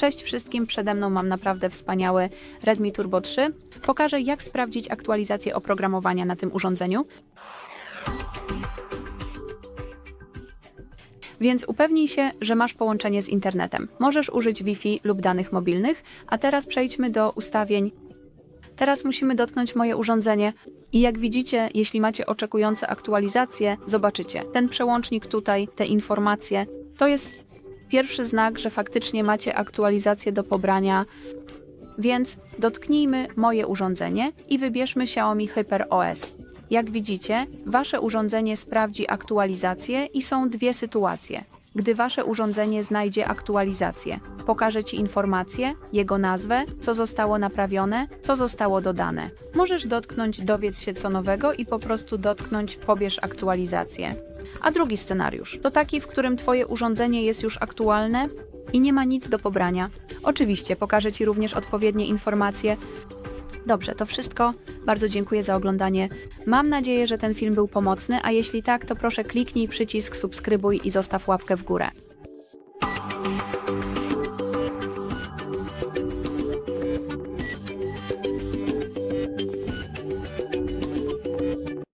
Cześć wszystkim, przede mną mam naprawdę wspaniały Redmi Turbo 3. Pokażę jak sprawdzić aktualizację oprogramowania na tym urządzeniu. Więc upewnij się, że masz połączenie z internetem. Możesz użyć Wi-Fi lub danych mobilnych, a teraz przejdźmy do ustawień. Teraz musimy dotknąć moje urządzenie i jak widzicie, jeśli macie oczekujące aktualizacje, zobaczycie. Ten przełącznik tutaj, te informacje, to jest pierwszy znak, że faktycznie macie aktualizację do pobrania. Więc dotknijmy moje urządzenie i wybierzmy Xiaomi Hyper OS. Jak widzicie, wasze urządzenie sprawdzi aktualizację i są dwie sytuacje. Gdy wasze urządzenie znajdzie aktualizację, pokaże ci informację, jego nazwę, co zostało naprawione, co zostało dodane. Możesz dotknąć dowiedz się co nowego i po prostu dotknąć pobierz aktualizację. A drugi scenariusz to taki, w którym twoje urządzenie jest już aktualne i nie ma nic do pobrania. Oczywiście pokażę ci również odpowiednie informacje, Dobrze, to wszystko. Bardzo dziękuję za oglądanie. Mam nadzieję, że ten film był pomocny, a jeśli tak, to proszę kliknij przycisk subskrybuj i zostaw łapkę w górę.